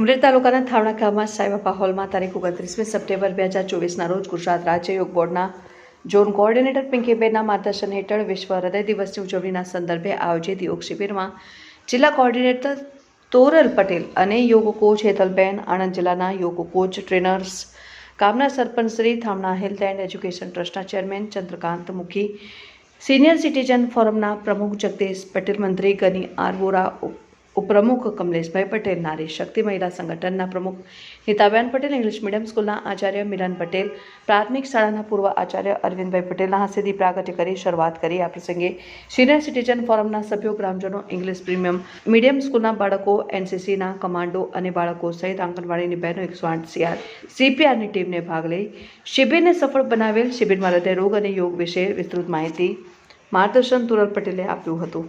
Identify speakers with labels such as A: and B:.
A: ઉમરેઠ તાલુકાના થાવણા ગામમાં સાઈબાપા હોલમાં તારીખ ઓગણત્રીસમી સપ્ટેમ્બર બે હજાર ચોવીસના રોજ ગુજરાત રાજ્ય યોગ બોર્ડના ઝોન કોઓર્ડિનેટર પિંકીબેનના માર્ગદર્શન હેઠળ વિશ્વ હૃદય દિવસની ઉજવણીના સંદર્ભે આયોજિત યોગ શિબિરમાં જિલ્લા કોઓર્ડિનેટર તોરલ પટેલ અને યોગ કોચ હેતલબેન આણંદ જિલ્લાના યોગ કોચ ટ્રેનર્સ ગામના sarpanch Shri Thamna health and education ટ્રસ્ટના chairman Chandrakant Mukhi, senior citizen ફોરમના પ્રમુખ જગદીશ પટેલ, મંત્રી ગની આર વોરા ઉપ- ઉપપ્રમુખ કમલેશભાઈ પટેલ, નારી શક્તિ મહિલા સંગઠનના પ્રમુખ હિતાબેન પટેલ, ઇંગ્લિશ મીડિયમ સ્કૂલના આચાર્ય મિલન પટેલ, પ્રાથમિક શાળાના પૂર્વ આચાર્ય અરવિંદભાઈ પટેલના હસ્તેથી પ્રાગટ્ય કરી શરૂઆત કરી. આ પ્રસંગે સિનિયર સિટીઝન ફોરમના સભ્યો, ગ્રામજનો, ઇંગ્લિશ પ્રીમિયમ, મીડિયમ સ્કૂલના બાળકો, એનસીસીના કમાન્ડો અને બાળકો સહિત આંગણવાડીની બહેનો એકસો આઠ સીઆર, સીપીઆરની ટીમને ભાગ લઈ શિબિરને સફળ બનાવેલ શિબિરમાં હૃદય રોગ અને યોગ વિશે વિસ્તૃત માહિતી માર્ગદર્શન તુરલ પટેલે આપ્યું હતું.